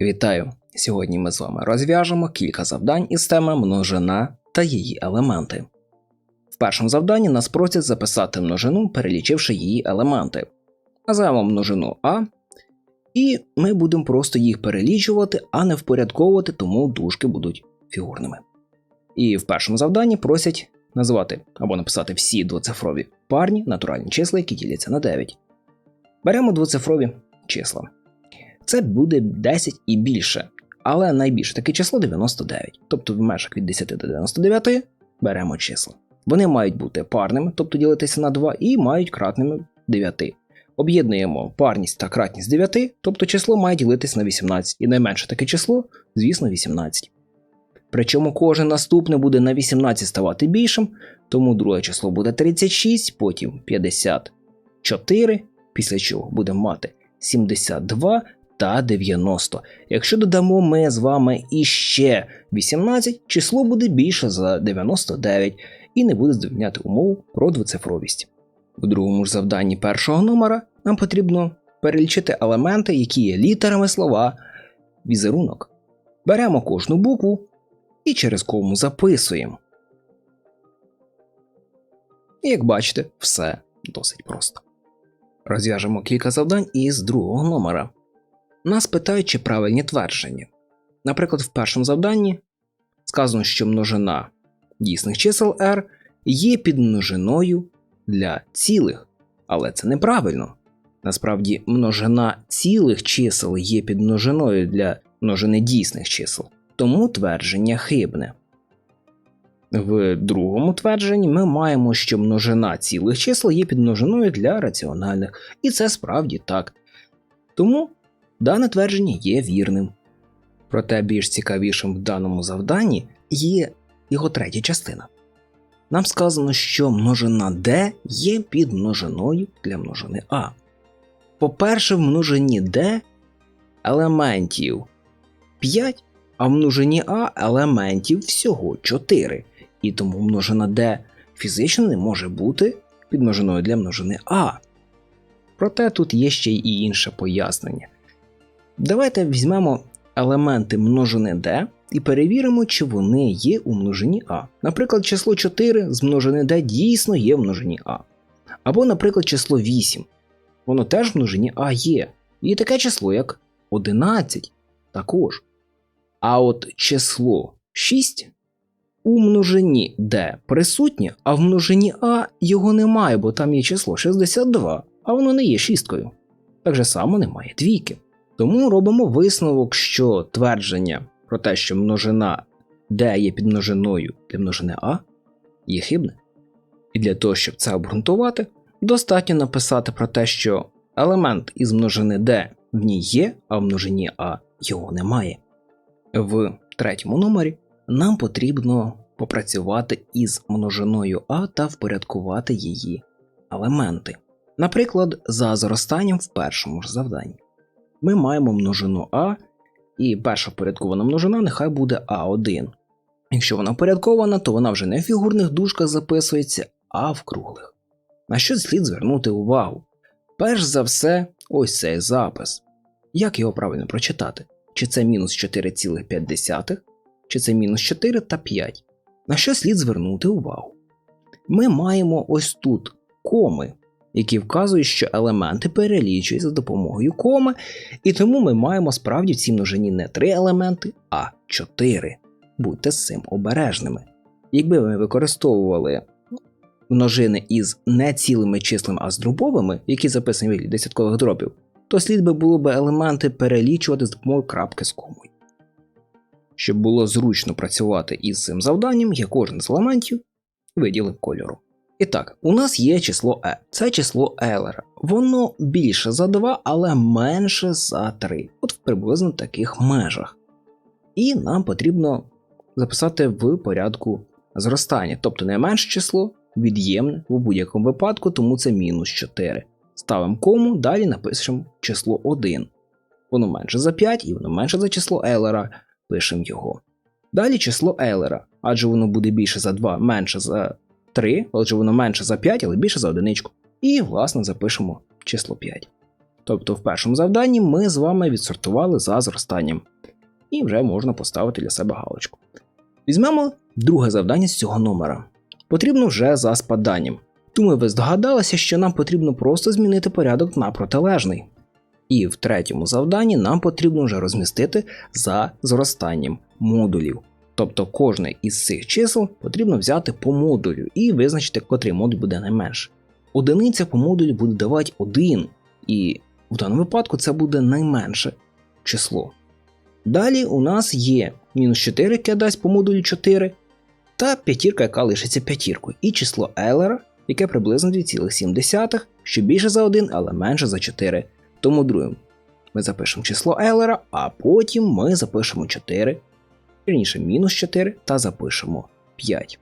Вітаю! Сьогодні ми з вами розв'яжемо кілька завдань із теми множина та її елементи. В першому завданні нас просять записати множину, перелічивши її елементи. Називаємо множину А, і ми будемо просто їх перелічувати, а не впорядковувати, тому дужки будуть фігурними. І в першому завданні просять назвати або написати всі двоцифрові парні натуральні числа, які діляться на 9. Беремо двоцифрові числа. Це буде 10 і більше. Але найбільше таке число 99. Тобто в межах від 10 до 99 беремо числа. Вони мають бути парними, тобто ділитися на 2, і мають кратними 9. Об'єднуємо парність та кратність 9, тобто число має ділитися на 18. І найменше таке число, звісно, 18. Причому кожен наступне буде на 18 ставати більшим, тому друге число буде 36, потім 54, після чого будемо мати 72 та 90. Якщо додамо ми з вами іще 18, число буде більше за 99 і не буде здовольняти умову про двоцифровість. В другому ж завданні першого номера нам потрібно перелічити елементи, які є літерами слова візерунок. Беремо кожну букву і через кому записуємо. І як бачите, все досить просто. Розв'яжемо кілька завдань із другого номера. Нас питають, чи правильні твердження. Наприклад, в першому завданні сказано, що множина дійсних чисел r є підмножиною для цілих, але це неправильно. Насправді, множина цілих чисел є підмножиною для множини дійсних чисел, тому твердження хибне. В другому твердженні ми маємо, що множина цілих чисел є підмножиною для раціональних, і це справді так. Тому Дане твердження є вірним. Проте більш цікавішим в даному завданні є його третя частина. Нам сказано, що множина d є підмножиною для множини А. По-перше, в множині d елементів 5, а в множині А елементів всього 4. І тому множина d фізично не може бути підмножиною для множини А. Проте тут є ще й інше пояснення. Давайте візьмемо елементи множини d і перевіримо, чи вони є у множині А. Наприклад, число 4 з множини d дійсно є в множині А. Або, наприклад, число 8. Воно теж в множині А є. І таке число, як 11 також. А от число 6 у множині d присутнє, а в множині А його немає, бо там є число 62, а воно не є шісткою. Так же само немає двійки. Тому робимо висновок, що твердження про те, що множина d є підмножиною для множини А, є хибне. І для того, щоб це обґрунтувати, достатньо написати про те, що елемент із множини d в ній є, а в множині А його немає. В третьому номері нам потрібно попрацювати із множиною А та впорядкувати її елементи. Наприклад, за зростанням в першому ж завданні ми маємо множину А, і перша впорядкована множина нехай буде А1. Якщо вона впорядкована, то вона вже не в фігурних дужках записується, а в круглих. На що слід звернути увагу? Перш за все, ось цей запис. Як його правильно прочитати? Чи це мінус 4,5, чи це мінус 4 та 5. На що слід звернути увагу? Ми маємо ось тут коми, які вказують, що елементи перелічуються за допомогою коми, і тому ми маємо справді в цій множині не три елементи, а чотири. Будьте з цим обережними. Якби ми використовували множини із не цілими числами, а з дробовими, які записані в десяткових дробів, то слід би було б елементи перелічувати з допомогою крапки з комою. Щоб було зручно працювати із цим завданням, я кожен з елементів виділив кольору. І так, у нас є число e. Це число Ейлера. Воно більше за 2, але менше за 3. От в приблизно таких межах. І нам потрібно записати в порядку зростання. Тобто найменше число від'ємне в будь-якому випадку, тому це мінус 4. Ставимо кому, далі напишемо число 1. Воно менше за 5 і воно менше за число Ейлера, пишемо його. Далі число Ейлера, адже воно буде більше за 2, менше за 3, отже воно менше за 5, але більше за одиничку. І, власне, запишемо число 5. Тобто в першому завданні ми з вами відсортували за зростанням. І вже можна поставити для себе галочку. Візьмемо друге завдання з цього номера. Потрібно вже за спаданням. Думаю, ви здогадалися, що нам потрібно просто змінити порядок на протилежний. І в третьому завданні нам потрібно вже розмістити за зростанням модулів. Тобто кожне із цих чисел потрібно взяти по модулю і визначити, котрий модуль буде найменше. Одиниця по модулю буде давати 1, і в даному випадку це буде найменше число. Далі у нас є мінус 4, яке дасть по модулю 4, та п'ятірка, яка лишиться п'ятіркою, і число Ейлера, яке приблизно 2,7, що більше за 1, але менше за 4. Тому другим ми запишемо число Ейлера, а потім ми запишемо 4, вірніше мінус 4 та запишемо 5.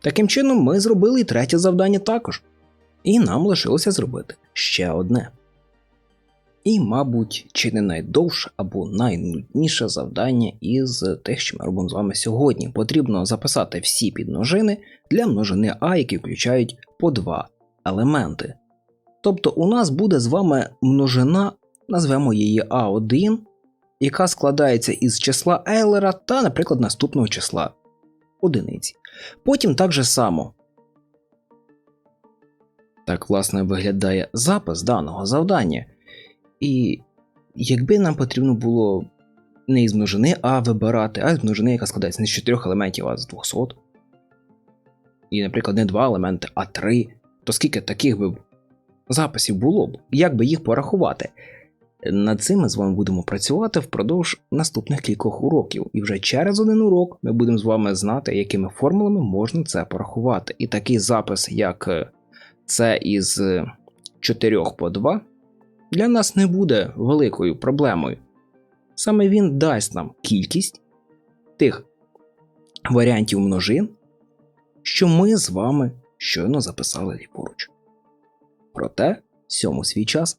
Таким чином, ми зробили і третє завдання також. І нам лишилося зробити ще одне. І, мабуть, чи не найдовше або найнудніше завдання із тих, що ми робимо з вами сьогодні. Потрібно записати всі підмножини для множини А, які включають по два елементи. Тобто у нас буде з вами множина, назвемо її А1, яка складається із числа Ейлера та, наприклад, наступного числа одиниці. Потім так же само. Так, власне, виглядає запис даного завдання. І якби нам потрібно було не із множини А вибирати, а з множини, яка складається не з 4 елементів, а з 200. І, наприклад, не 2 елементи, а 3, то скільки таких би записів було б, як би їх порахувати? Над цим ми з вами будемо працювати впродовж наступних кількох уроків, і вже через один урок ми будемо з вами знати, якими формулами можна це порахувати. І такий запис, як е, це із 4 по 2, для нас не буде великою проблемою. Саме він дасть нам кількість тих варіантів множин, що ми з вами щойно записали ліворуч. Проте, всьому свій час